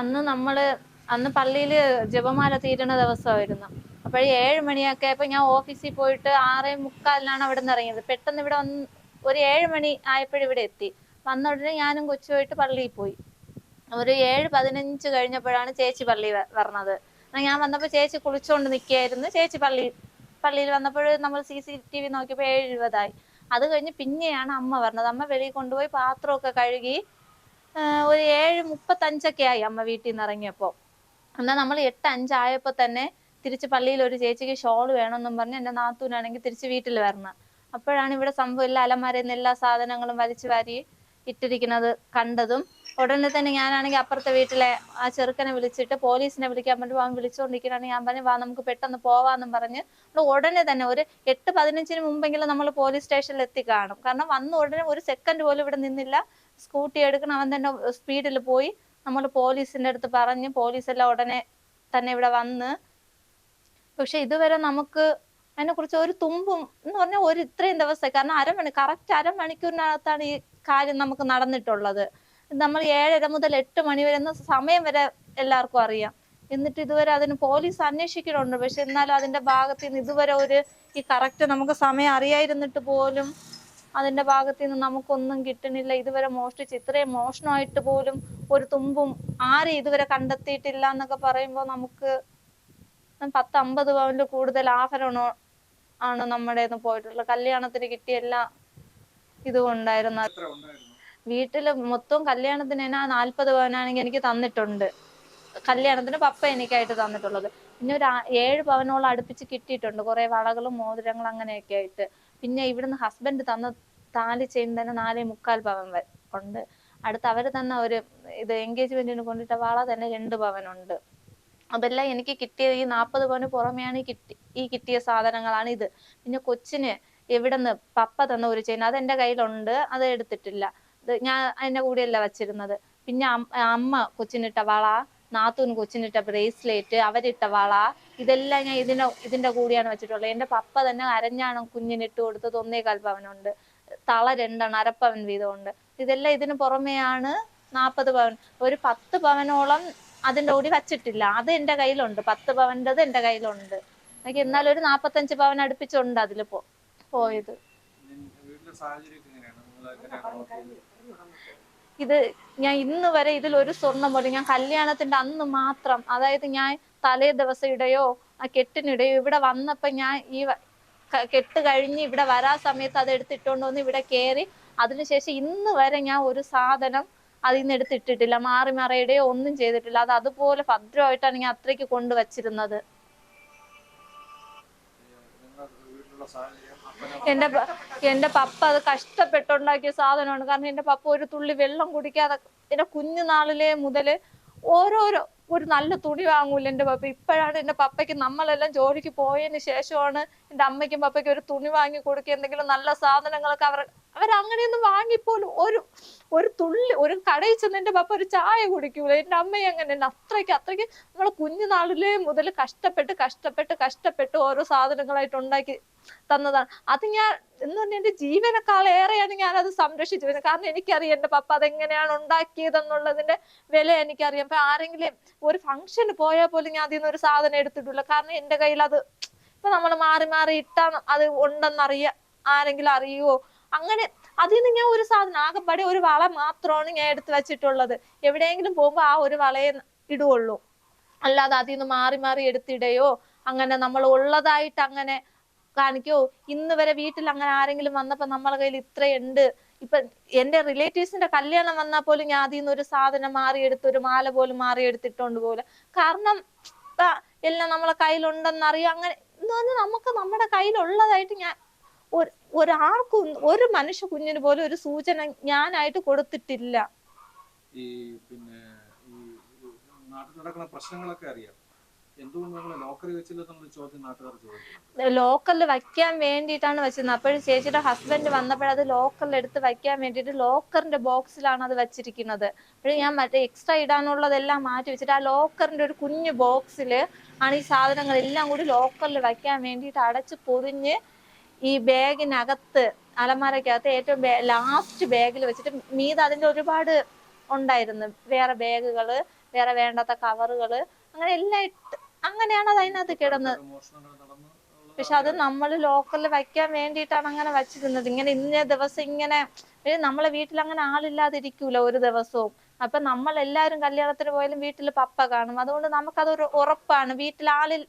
അന്ന് നമ്മൾ അന്ന് പള്ളിയിൽ ജപമാല തീരണ ദിവസമായിരുന്നു. അപ്പോഴേ ഏഴ് മണിയൊക്കെ ആയപ്പോ ഞാൻ ഓഫീസിൽ പോയിട്ട് ആറേ മുക്കാലിനാണ് അവിടെ നിന്ന് ഇറങ്ങിയത്. പെട്ടെന്ന് ഇവിടെ വന്ന് ഒരു ഏഴ് മണി ആയപ്പോഴും ഇവിടെ എത്തി. വന്ന ഉടനെ ഞാനും കൊച്ചുമായിട്ട് പള്ളിയിൽ പോയി. ഒരു ഏഴ് പതിനഞ്ച് കഴിഞ്ഞപ്പോഴാണ് ചേച്ചി പള്ളി വരണത്. ഞാൻ വന്നപ്പോൾ ചേച്ചി കുളിച്ചുകൊണ്ട് നിൽക്കുകയായിരുന്നു ചേച്ചി പള്ളി പള്ളിയിൽ വന്നപ്പോൾ നമ്മൾ സി സി ടി വി നോക്കിയപ്പോൾ ഏഴ് ഇരുപതായി. അത് കഴിഞ്ഞ് പിന്നെയാണ് അമ്മ പറഞ്ഞത് അമ്മ വെളിയിൽ കൊണ്ടുപോയി പാത്രമൊക്കെ കഴുകി ഒരു ഏഴ് മുപ്പത്തഞ്ചൊക്കെ ആയി അമ്മ വീട്ടിൽ നിന്ന് ഇറങ്ങിയപ്പോൾ എന്നാൽ നമ്മൾ എട്ട് അഞ്ചായപ്പോൾ തന്നെ തിരിച്ച് പള്ളിയിൽ ഒരു ചേച്ചിക്ക് ഷോൾ വേണമെന്നും പറഞ്ഞ് എന്റെ നാത്തൂനാണെങ്കിൽ തിരിച്ച് വീട്ടിൽ വരണം. അപ്പോഴാണ് ഇവിടെ സംഭവം എല്ലാ അലമാരയിൽ നിന്ന് എല്ലാ സാധനങ്ങളും വലിച്ചു വാരി ഇട്ടിരിക്കുന്നത് കണ്ടതും. ഉടനെ തന്നെ ഞാനാണെങ്കിൽ അപ്പുറത്തെ വീട്ടിലെ ആ ചെറുക്കനെ വിളിച്ചിട്ട് പോലീസിനെ വിളിക്കാൻ വേണ്ടി അവൻ വിളിച്ചുകൊണ്ടിരിക്കുകയാണ് ഞാൻ പറഞ്ഞു വാ നമുക്ക് പെട്ടെന്ന് പോവാന്നും പറഞ്ഞ് ഉടനെ തന്നെ ഒരു എട്ട് പതിനഞ്ചിന് മുമ്പെങ്കിലും നമ്മൾ പോലീസ് സ്റ്റേഷനിൽ എത്തി കാണും. കാരണം വന്ന ഉടനെ ഒരു സെക്കൻഡ് പോലും ഇവിടെ നിന്നില്ല. സ്കൂട്ടി എടുക്കണം. അവൻ തന്നെ സ്പീഡിൽ പോയി നമ്മൾ പോലീസിന്റെ അടുത്ത് പറഞ്ഞ് പോലീസെല്ലാം ഉടനെ തന്നെ ഇവിടെ വന്ന്. പക്ഷെ ഇതുവരെ നമുക്ക് അതിനെ കുറിച്ച് ഒരു തുമ്പും എന്ന് പറഞ്ഞാൽ ഒരു ഇത്രയും ദിവസം കാരണം അരമണി കറക്റ്റ് അരമണിക്കൂറിനകത്താണ് ഈ കാര്യം നമുക്ക് നടന്നിട്ടുള്ളത്. നമ്മൾ ഏഴര മുതൽ എട്ട് മണി വരെ എന്ന സമയം വരെ എല്ലാവർക്കും അറിയാം. എന്നിട്ട് ഇതുവരെ അതിന് പോലീസ് അന്വേഷിക്കണുണ്ട്. പക്ഷെ എന്നാലും അതിന്റെ ഭാഗത്ത് നിന്ന് ഇതുവരെ ഒരു ഈ കറക്റ്റ് നമുക്ക് സമയം അറിയായിരുന്നിട്ട് പോലും അതിന്റെ ഭാഗത്ത് നിന്ന് നമുക്കൊന്നും കിട്ടണില്ല ഇതുവരെ മോഷ്ടിച്ച് ഇത്രയും മോഷണമായിട്ട് പോലും ഒരു തുമ്പും ആരും ഇതുവരെ കണ്ടെത്തിയിട്ടില്ല എന്നൊക്കെ പറയുമ്പോൾ നമുക്ക് പത്ത് അമ്പത് പവനിൽ കൂടുതൽ ആഭരണോ ആണ് നമ്മുടെ പോയിട്ടുള്ളത്. കല്യാണത്തിന് കിട്ടിയ എല്ലാ ഇതും ഉണ്ടായിരുന്നു. വീട്ടിൽ മൊത്തം കല്യാണത്തിന് എന്നാ നാല്പത് പവനാണെങ്കിൽ എനിക്ക് തന്നിട്ടുണ്ട്. കല്യാണത്തിന് പപ്പ എനിക്കായിട്ട് തന്നിട്ടുള്ളത്. പിന്നെ ഒരു ഏഴ് പവനോളം അടുപ്പിച്ച് കിട്ടിയിട്ടുണ്ട്. കുറെ വളകളും മോതിരങ്ങളും അങ്ങനെയൊക്കെ ആയിട്ട്. പിന്നെ ഇവിടുന്ന് ഹസ്ബൻഡ് തന്ന താലി ചെയിൻ തന്നെ നാലേ മുക്കാൽ പവൻ ഉണ്ട്. അടുത്ത് അവർ തന്ന ഒരു ഇത് എൻഗേജ്മെന്റിന് കൊണ്ടിട്ട വള തന്നെ രണ്ട് പവൻ പവനുണ്ട് അതെല്ലാം എനിക്ക് കിട്ടിയ ഈ നാൽപ്പത് പവന് പുറമെയാണ് ഈ കിട്ടി ഈ കിട്ടിയ സാധനങ്ങളാണ് ഇത്. പിന്നെ കൊച്ചിന് എവിടുന്ന് പപ്പ തന്ന ഒരു ചെയിൻ അത് എന്റെ കയ്യിലുണ്ട്. അത് എടുത്തിട്ടില്ല. ഞാൻ അതിന്റെ കൂടെയല്ല വച്ചിരുന്നത്. പിന്നെ അമ്മ കൊച്ചിനിട്ട വള നാത്തൂന് കൊച്ചിനിട്ട ബ്രേസ്ലെറ്റ് അവരിട്ട വള ഇതെല്ലാം ഞാൻ ഇതിന്റെ ഇതിന്റെ കൂടെയാണ് വെച്ചിട്ടുള്ളത്. എന്റെ പപ്പ തന്നെ അരഞ്ഞാണ് കുഞ്ഞിനിട്ട് കൊടുത്തത്. ഒന്നേകാൽ പവനുണ്ട്. തള രണ്ടാണ് അരപ്പവൻ വീതമുണ്ട്. ഇതെല്ലാം ഇതിന് പുറമെയാണ് നാൽപ്പത് പവൻ. ഒരു പത്ത് പവനോളം അതിന്റെ കൂടി വച്ചിട്ടില്ല. അത് എന്റെ കയ്യിലുണ്ട്. പത്ത് പവന്റെത് എന്റെ കയ്യിലുണ്ട്. എനിക്ക് എന്നാലും ഒരു നാപ്പത്തഞ്ച് പവൻ അടുപ്പിച്ചുണ്ട് അതിൽ പോ പോയത് ഇത് ഞാൻ ഇന്ന് വരെ ഇതിൽ ഒരു സ്വർണം പോലും ഞാൻ കല്യാണത്തിന്റെ അന്ന് മാത്രം അതായത് ഞാൻ തലേ ദിവസം ഇടയോ ആ കെട്ടിനിടയോ ഇവിടെ വന്നപ്പോ ഞാൻ ഈ കെട്ട് കഴിഞ്ഞ് ഇവിടെ വരാ സമയത്ത് അത് എടുത്തിട്ടോണ്ട് വന്ന് ഇവിടെ കയറി അതിനുശേഷം ഇന്ന് വരെ ഞാൻ ഒരു സാധനം അതിൽ നിന്ന് എടുത്തിട്ടിട്ടില്ല. മാറി മറയുടെയോ ഒന്നും ചെയ്തിട്ടില്ല. അത് അതുപോലെ ഭദ്രമായിട്ടാണ് ഞാൻ അത്രയ്ക്ക് കൊണ്ടുവച്ചിരുന്നത്. എന്റെ എന്റെ പപ്പ അത് കഷ്ടപ്പെട്ടുണ്ടാക്കിയ സാധനമാണ്. കാരണം എന്റെ പപ്പ ഒരു തുള്ളി വെള്ളം കുടിക്കാതെ എന്റെ കുഞ്ഞുനാളിലെ മുതൽ ഓരോരോ ഒരു നല്ല തുണി വാങ്ങൂല എന്റെ പപ്പ. ഇപ്പോഴാണ് എന്റെ പപ്പയ്ക്ക് നമ്മളെല്ലാം ജോലിക്ക് പോയതിന് ശേഷമാണ് എന്റെ അമ്മയ്ക്കും പപ്പയ്ക്കും ഒരു തുണി വാങ്ങി കൊടുക്കുക. എന്തെങ്കിലും നല്ല സാധനങ്ങളൊക്കെ അവർ അവരങ്ങനെയൊന്നും വാങ്ങിപ്പോലും ഒരു ഒരു തുള്ളി ഒരു കടയിൽ ചെന്ന് എന്റെ പപ്പ ഒരു ചായ കുടിക്കൂല? എന്റെ അമ്മയും അങ്ങനെ അത്രയ്ക്ക് അത്രയ്ക്ക് നമ്മളെ കുഞ്ഞുനാളിലെ മുതൽ കഷ്ടപ്പെട്ട് കഷ്ടപ്പെട്ട് കഷ്ടപ്പെട്ട് ഓരോ സാധനങ്ങളായിട്ട് ഉണ്ടാക്കി തന്നതാണ്. അത് ഞാൻ എന്ന് പറഞ്ഞാൽ എന്റെ ജീവനക്കാളേറെയാണ് ഞാൻ അത് സംരക്ഷിച്ചു വരുന്നത് കാരണം എനിക്കറിയാം എന്റെ പപ്പ അതെങ്ങനെയാണ് ഉണ്ടാക്കിയതെന്നുള്ളതിന്റെ വില എനിക്കറിയാം. അപ്പൊ ആരെങ്കിലും ഒരു ഫംഗ്ഷന് പോയാൽ പോലും ഞാൻ അതിൽ നിന്ന് ഒരു സാധനം എടുത്തിട്ടില്ല. കാരണം എന്റെ കയ്യിൽ അത് ഇപ്പൊ നമ്മൾ മാറി മാറി ഇട്ടാ അത് ഉണ്ടെന്നറിയ ആരെങ്കിലും അറിയുവോ? അങ്ങനെ അതിൽ നിന്ന് ഞാൻ ഒരു സാധനം ആകെപ്പാടെ ഒരു വള മാത്രമാണ് ഞാൻ എടുത്തു വെച്ചിട്ടുള്ളത്. എവിടെയെങ്കിലും പോകുമ്പോ ആ ഒരു വളയെ ഇടുവുള്ളൂ. അല്ലാതെ അതിൽ നിന്ന് മാറി മാറി എടുത്തിടയോ അങ്ങനെ നമ്മൾ ഉള്ളതായിട്ട് അങ്ങനെ കാണിക്കോ. ഇന്ന് വരെ വീട്ടിൽ അങ്ങനെ ആരെങ്കിലും വന്നപ്പോ നമ്മളെ കയ്യിൽ ഇത്രയുണ്ട്. ഇപ്പൊ എന്റെ റിലേറ്റീവ്സിന്റെ കല്യാണം വന്നാൽ പോലും ഞാൻ അതിൽ നിന്ന് ഒരു സാധനം മാറിയെടുത്ത് ഒരു മാല പോലും മാറിയെടുത്തിട്ടുണ്ട് പോലെ കാരണം എല്ലാം നമ്മളെ കയ്യിലുണ്ടെന്നറിയാം. അങ്ങനെ എന്ന് പറഞ്ഞാൽ നമുക്ക് നമ്മുടെ കയ്യിലുള്ളതായിട്ട് ഞാൻ ഒരാൾക്കും ഒരു മനുഷ്യ കുഞ്ഞിന് പോലും ഒരു സൂചന ഞാനായിട്ട് കൊടുത്തിട്ടില്ല. ഈ പിന്നെ ഈ നാട്ടിൽ നടക്കുന്ന പ്രശ്നങ്ങളൊക്കെ അറിയാം. എന്തുകൊണ്ട് ലോക്കറി വെച്ചില്ല എന്നുള്ള ചോദ്യം നാട്ടുകാർ ചോദിക്കുന്നു ലോക്കലിൽ വയ്ക്കാൻ വേണ്ടിയിട്ടാണ് വെച്ചിരുന്നത് അപ്പോഴും ചേച്ചിയുടെ ഹസ്ബൻഡ് വന്നപ്പോഴത് ലോക്കറിൽ എടുത്ത് വയ്ക്കാൻ വേണ്ടിയിട്ട് ലോക്കറിന്റെ ബോക്സിലാണ് അത് വെച്ചിരിക്കുന്നത്. അപ്പോഴും ഞാൻ മറ്റേ എക്സ്ട്രാ ഇടാനുള്ളതെല്ലാം മാറ്റി വെച്ചിട്ട് ആ ലോക്കറിന്റെ ഒരു കുഞ്ഞു ബോക്സിൽ ആണ് ഈ സാധനങ്ങളെല്ലാം കൂടി ലോക്കറിൽ വയ്ക്കാൻ വേണ്ടിയിട്ട് അടച്ച് പൊതിഞ്ഞ് ഈ ബാഗിനകത്ത് അലമാരക്കകത്ത് ഏറ്റവും ലാസ്റ്റ് ബാഗിൽ വെച്ചിട്ട് മീത് അതിന്റെ ഒരുപാട് ഉണ്ടായിരുന്നു. വേറെ ബാഗുകൾ വേറെ വേണ്ടാത്ത കവറുകൾ അങ്ങനെ എല്ലാം അങ്ങനെയാണ് അത് അതിനകത്ത് കിടന്നത് പക്ഷെ അത് നമ്മൾ ലോക്കലിൽ വയ്ക്കാൻ വേണ്ടിയിട്ടാണ് അങ്ങനെ വച്ചിരുന്നത്. ഇങ്ങനെ ഇന്ന ദിവസം ഇങ്ങനെ നമ്മളെ വീട്ടിൽ അങ്ങനെ ആളില്ലാതിരിക്കൂല ഒരു ദിവസവും. അപ്പൊ നമ്മൾ എല്ലാരും കല്യാണത്തിന് പോയാലും വീട്ടിൽ പപ്പ കാണും. അതുകൊണ്ട് നമുക്കതൊരു ഉറപ്പാണ്. വീട്ടിൽ ആളിൽ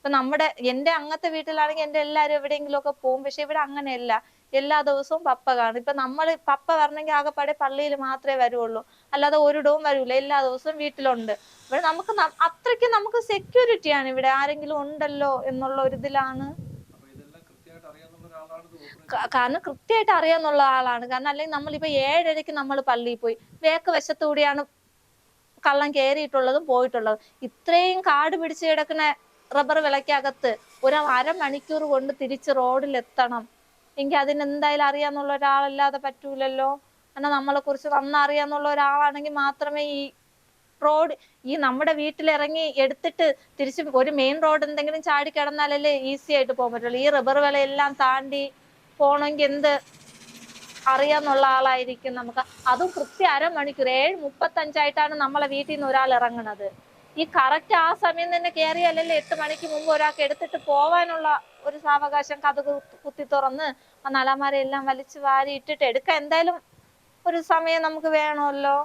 ഇപ്പൊ നമ്മുടെ എന്റെ അങ്ങത്തെ വീട്ടിലാണെങ്കിൽ എന്റെ എല്ലാരും എവിടെയെങ്കിലും ഒക്കെ പോകും പക്ഷെ ഇവിടെ അങ്ങനെയല്ല. എല്ലാ ദിവസവും പപ്പ കാണും. ഇപ്പൊ നമ്മൾ പപ്പ വരണമെങ്കിൽ ആകെപ്പാടെ പള്ളിയിൽ മാത്രമേ വരുള്ളൂ അല്ലാതെ ഒരിടവും വരൂല. എല്ലാ ദിവസവും വീട്ടിലുണ്ട്. ഇവിടെ നമുക്ക് അത്രയ്ക്ക് നമുക്ക് സെക്യൂരിറ്റി ആണ് ഇവിടെ. ആരെങ്കിലും ഉണ്ടല്ലോ എന്നുള്ള ഒരു ഇതിലാണ്. കാരണം കൃത്യമായിട്ട് അറിയാന്നുള്ള ആളാണ്. കാരണം അല്ലെങ്കിൽ നമ്മളിപ്പോ ഏഴരയ്ക്ക് നമ്മൾ പള്ളിയിൽ പോയി. വേക്ക് വശത്തുകൂടിയാണ് കള്ളം കയറിയിട്ടുള്ളതും പോയിട്ടുള്ളതും. ഇത്രയും കാട് പിടിച്ച് കിടക്കുന്ന റബ്ബർ വിളക്കകത്ത് ഒരു അരമണിക്കൂർ കൊണ്ട് തിരിച്ച് റോഡിലെത്തണം എങ്കിൽ അതിന് എന്തായാലും അറിയാന്നുള്ള ഒരാളല്ലാതെ പറ്റൂലല്ലോ. കാരണം നമ്മളെ കുറിച്ച് നന്നറിയാന്നുള്ള ഒരാളാണെങ്കിൽ മാത്രമേ ഈ റോഡ് ഈ നമ്മുടെ വീട്ടിലിറങ്ങി എടുത്തിട്ട് തിരിച്ച് ഒരു മെയിൻ റോഡ് എന്തെങ്കിലും ചാടി കിടന്നാലല്ലേ ഈസി ആയിട്ട് പോകാൻ പറ്റുള്ളൂ. ഈ റബ്ബർ വിലയെല്ലാം താണ്ടി പോണെങ്കി എന്ത് അറിയാന്നുള്ള ആളായിരിക്കും നമുക്ക്. അതും കൃത്യം അരമണിക്കൂർ ഏഴ് മുപ്പത്തഞ്ചായിട്ടാണ് നമ്മളെ വീട്ടിൽ നിന്ന് ഒരാൾ ഇറങ്ങുന്നത് ഈ കറക്റ്റ് ആ സമയം തന്നെ കയറിയാലല്ലേ എട്ട് മണിക്ക് മുമ്പ് ഒരാൾക്ക് എടുത്തിട്ട് പോവാനുള്ള ഒരു സാവകാശം കഥ കുത്തി തുറന്ന് ആ നലമാരെ എല്ലാം വലിച്ചു വാരി ഇട്ടിട്ട് എടുക്കാൻ എന്തായാലും ഒരു സമയം നമുക്ക് വേണമല്ലോ.